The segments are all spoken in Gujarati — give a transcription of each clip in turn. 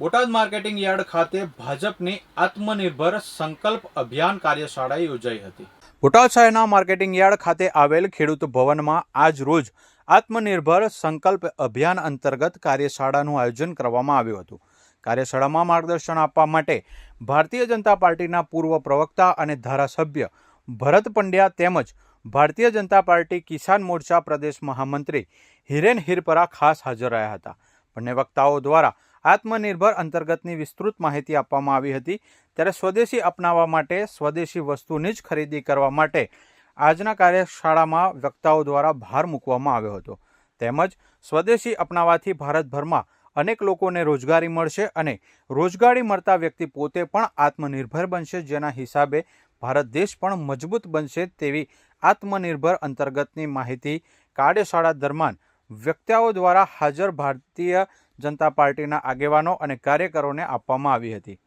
બોટાદ માર્કેટિંગ યાર્ડ ખાતે ભાજપની આત્મનિર્ભર સંકલ્પ અભિયાન કાર્યશાળા યોજાઈ હતી. બોટાદ શહેરના માર્કેટિંગ યાર્ડ ખાતે આવેલ ખેડૂત ભવનમાં આજ રોજ આત્મનિર્ભર સંકલ્પ અભિયાન અંતર્ગત કાર્યશાળાનું આયોજન કરવામાં આવ્યું હતું. કાર્યશાળામાં માર્ગદર્શન આપવા માટે ભારતીય જનતા પાર્ટીના પૂર્વ પ્રવક્તા અને ધારાસભ્ય ભરત પંડ્યા તેમજ ભારતીય જનતા પાર્ટી કિસાન મોરચા પ્રદેશ મહામંત્રી હિરેન હિરપરા ખાસ હાજર રહ્યા હતા. બંને વક્તાઓ દ્વારા આત્મનિર્ભર અંતર્ગતની વિસ્તૃત માહિતી આપવામાં આવી હતી. ત્યારે સ્વદેશી અપનાવવા માટે સ્વદેશી વસ્તુની જ ખરીદી કરવા માટે આજના કાર્યશાળામાં વક્તાઓ દ્વારા ભાર મૂકવામાં આવ્યો હતો. તેમજ સ્વદેશી અપનાવવાથી ભારતભરમાં અનેક લોકોને રોજગારી મળશે અને રોજગારી મળતા વ્યક્તિ પોતે પણ આત્મનિર્ભર બનશે, જેના હિસાબે ભારત દેશ પણ મજબૂત બનશે તેવી આત્મનિર્ભર અંતર્ગતની માહિતી કાર્યશાળા દરમિયાન વ્યક્તિઓ દ્વારા હાજર ભારતીય જનતા પાર્ટીના આગેવાનો અને કાર્યકરોને આપવામાં આવી હતી.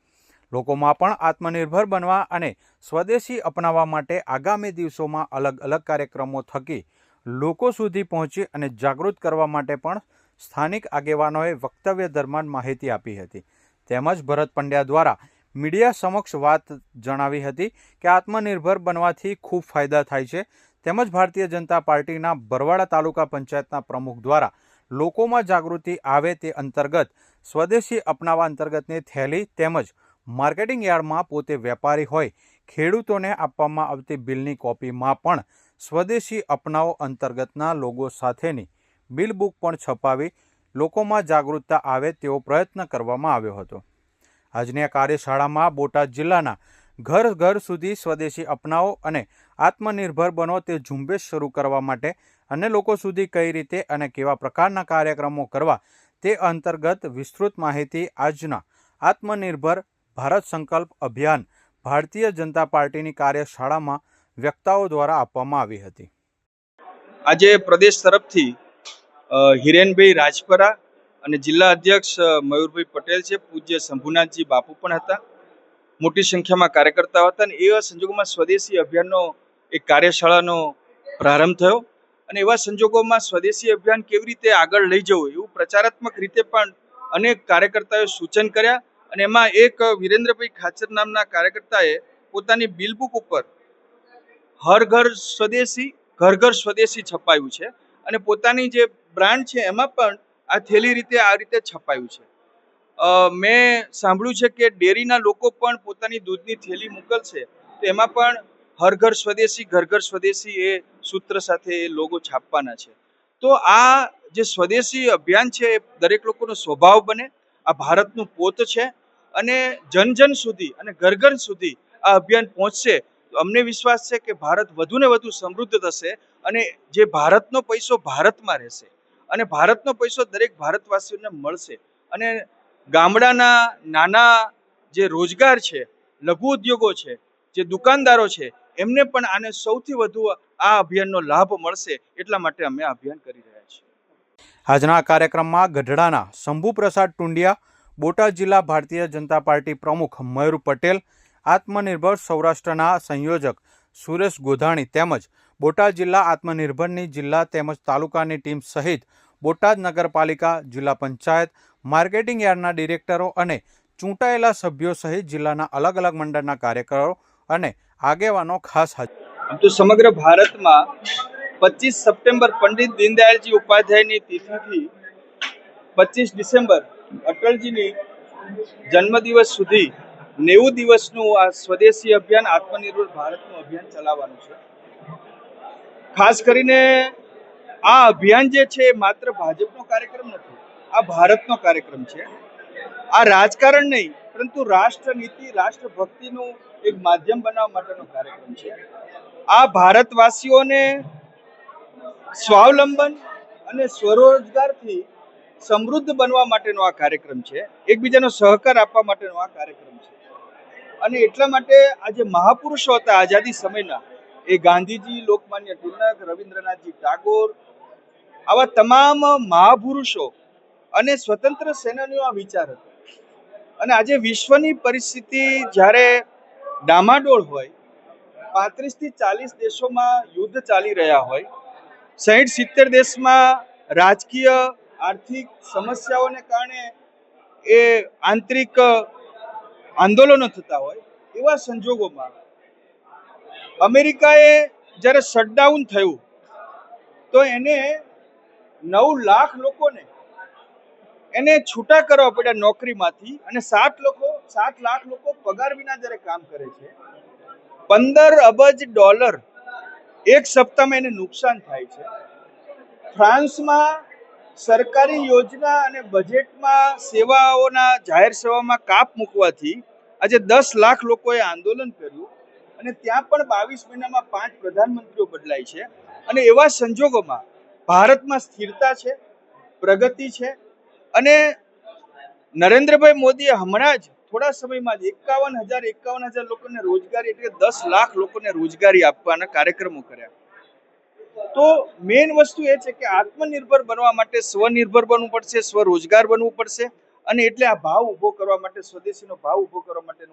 લોકોમાં પણ આત્મનિર્ભર બનવા અને સ્વદેશી અપનાવવા માટે આગામી દિવસોમાં અલગ અલગ કાર્યક્રમો થકી લોકો સુધી પહોંચી અને જાગૃત કરવા માટે પણ સ્થાનિક આગેવાનોએ વક્તવ્ય દરમિયાન માહિતી આપી હતી. તેમજ ભરત પંડ્યા દ્વારા મીડિયા સમક્ષ વાત જણાવી હતી કે આત્મનિર્ભર બનવાથી ખૂબ ફાયદા થાય છે. તેમજ ભારતીય જનતા પાર્ટીના બરવાડા તાલુકા પંચાયતના પ્રમુખ દ્વારા લોકોમાં જાગૃતિ આવે તે અંતર્ગત સ્વદેશી અપનાવા અંતર્ગતની થેલી તેમજ માર્કેટિંગ યાર્ડમાં પોતે વેપારી હોય, ખેડૂતોને આપવામાં આવતી બિલની કોપીમાં પણ સ્વદેશી અપનાવો અંતર્ગતના લોગો સાથેની બિલ બુક પણ છપાવી લોકોમાં જાગૃતતા આવે તેવો પ્રયત્ન કરવામાં આવ્યો હતો. આજની આ કાર્યશાળામાં બોટાદ જિલ્લાના ઘર ઘર સુધી સ્વદેશી અપનાવો અને આત્મનિર્ભર બનો તે ઝુંબેશ શરૂ કરવા માટે અને લોકો સુધી કઈ રીતે અને કેવા પ્રકારના કાર્યક્રમો કરવા તે અંતર્ગત વિસ્તૃત માહિતી આજના આત્મનિર્ભર ભારત સંકલ્પ અભિયાન ભારતીય જનતા પાર્ટીની કાર્યશાળામાં વ્યક્તાઓ દ્વારા આપવામાં આવી હતી. આજે પ્રદેશ તરફથી હિરેનભાઈ રાજપરા અને જિલ્લા અધ્યક્ષ મયુરભાઈ પટેલ છે, પૂજ્ય શંભુનાથજી બાપુ પણ હતા. મોટી સંખ્યામાં કાર્યકર્તાઓ હતા અને એવા સંજોગોમાં સ્વદેશી અભિયાનનો એક કાર્યશાળાનો પ્રારંભ થયો. અને એવા સંજોગોમાં સ્વદેશી અભિયાન કેવી રીતે આગળ લઈ જવું એવું પ્રચારાત્મક રીતે પણ અનેક કાર્યકર્તાઓએ સૂચન કર્યા. અને એમાં એક વિરેન્દ્રભાઈ ખાચર નામના કાર્યકર્તાએ પોતાની બિલબુક ઉપર હર ઘર સ્વદેશી, ઘર ઘર સ્વદેશી છપાયું છે. અને પોતાની જે બ્રાન્ડ છે એમાં પણ આ થેલી રીતે આ રીતે છપાયું છે. મેં સાંભળ્યું છે કે ડેરીના લોકો પણ પોતાની દૂધની થેલી મોકલશે. તો એમાં પણ હર ઘર સ્વદેશી, ઘર ઘર સ્વદેશી એ સૂત્ર સાથે એ લોગો છાપવાના છે. તો આ જે સ્વદેશી અભિયાન છે એ દરેક લોકોનો સ્વભાવ બને, આ ભારતનું પોત છે અને જન જન સુધી અને ઘર ઘર સુધી આ અભિયાન પહોંચશે. તો અમને વિશ્વાસ છે કે ભારત વધુ ને વધુ સમૃદ્ધ થશે અને જે ભારતનો પૈસો ભારતમાં રહેશે. અને ભારતનો પૈસો દરેક ભારતવાસીઓને મળશે. અને ગામડાના નાના જે રોજગાર છે, લઘુ ઉદ્યોગો છે, જે દુકાનદારો છે, એમને પણ આને સૌથી વધુ આ અભિયાનનો લાભ મળશે એટલા માટે અમે અભિયાન કરી રહ્યા છીએ. આજના કાર્યક્રમમાં ગઢડાના શંભુપ્રસાદ ટુંડિયા, બોટાદ જિલ્લા ભારતીય જનતા પાર્ટી પ્રમુખ મયુર પટેલ, આત્મનિર્ભર સૌરાષ્ટ્રના સંયોજક સુરેશ ગોધાણી તેમજ બોટાદ જિલ્લા આત્મનિર્ભરની જિલ્લા તેમજ તાલુકાની ટીમ સહિત બોટાદ નગરપાલિકા, જિલ્લા પંચાયત માર્કેટિંગ યાર્ડના ડિરેક્ટરો અને ચૂંટાયેલા સભ્યો સહિત જિલ્લાના અલગ અલગ મંડળના કાર્યકરો અને આગેવાનો ખાસ હાજર. તો સમગ્ર ભારતમાં પચીસ સપ્ટેમ્બર પંડિત દીનદયાળજી ઉપાધ્યાયની તિથિથી પચીસ ડિસેમ્બર અટલજીની જન્મદિવસ સુધી નેવું દિવસનું આ સ્વદેશી અભિયાન, આત્મનિર્ભર ભારતનું અભિયાન ચલાવવાનું છે. ખાસ કરીને આ અભિયાન જે છે માત્ર ભાજપનો કાર્યક્રમ નથી આ ભારતનો કાર્યક્રમ છે. આ રાજકારણ નહીં, પરંતુ રાષ્ટ્ર નીતિ રાષ્ટ્ર ભક્તિનું એક માધ્યમ બનાવવા માટેનો કાર્યક્રમ છે. આ ભારતવાસીઓને સ્વાવલંબન અને સ્વરોજગારથી સમૃદ્ધ બનવા માટેનો આ કાર્યક્રમ છે. એકબીજાનો સહકાર આપવા માટેનો આ કાર્યક્રમ છે. અને એટલા માટે આજે મહાપુરુષો હતા આઝાદી સમયના. એ ગાંધીજી, લોકમાન્ય તિલક, રવિન્દ્રનાથજી ટાગોર, આવા તમામ મહાપુરુષો અને સ્વતંત્ર સેનાનીઓ આ વિચાર હતો. અને આજે વિશ્વની પરિસ્થિતિ જ્યારે ડામાડોળ હોય પાંત્રીસથી ચાલીસ દેશોમાં યુદ્ધ ચાલી રહ્યા હોય, સાહીઠ સિત્તેર દેશમાં રાજકીય આર્થિક સમસ્યાઓને કારણે એ આંતરિક આંદોલનો થતા હોય, એવા સંજોગોમાં અમેરિકાએ જ્યારે શટડાઉન થયું, તો એને નવ લાખ લોકોને એને છૂટા કરવા પડ્યા નોકરીમાંથી અને સાત લોકો, સાત લાખ લોકો પગાર વિના જ્યારે કામ કરે છે, પંદર અબજ ડોલર એક સપ્તાહમાં એને નુકસાન થાય છે. ફ્રાન્સમાં સરકારી યોજના અને બજેટમાં સેવાઓના જાહેર સેવામાં કાપ મૂકવાથી આજે દસ લાખ લોકોએ આંદોલન કર્યું અને ત્યાં પણ બાવીસ મહિનામાં પાંચ પ્રધાનમંત્રીઓ બદલાય છે. અને એવા સંજોગોમાં ભારતમાં સ્થિરતા છે, પ્રગતિ છે અને નરેન્દ્રભાઈ મોદીએ હમણાં જ થોડા સમયમાં જ એકાવન હજાર એકાવન હજાર લોકોને રોજગારી એટલે દસ લાખ લોકોને રોજગારી આપવાના કાર્યક્રમો કર્યા. તો મેઇન વસ્તુ એ છે કે આત્મનિર્ભર બનવા માટે સ્વનિર્ભર બનવું પડશે, સ્વરોજગાર બનવું પડશે અને એટલે આ ભાવ ઊભો કરવા માટે, સ્વદેશીનો ભાવ ઊભો કરવા માટેનું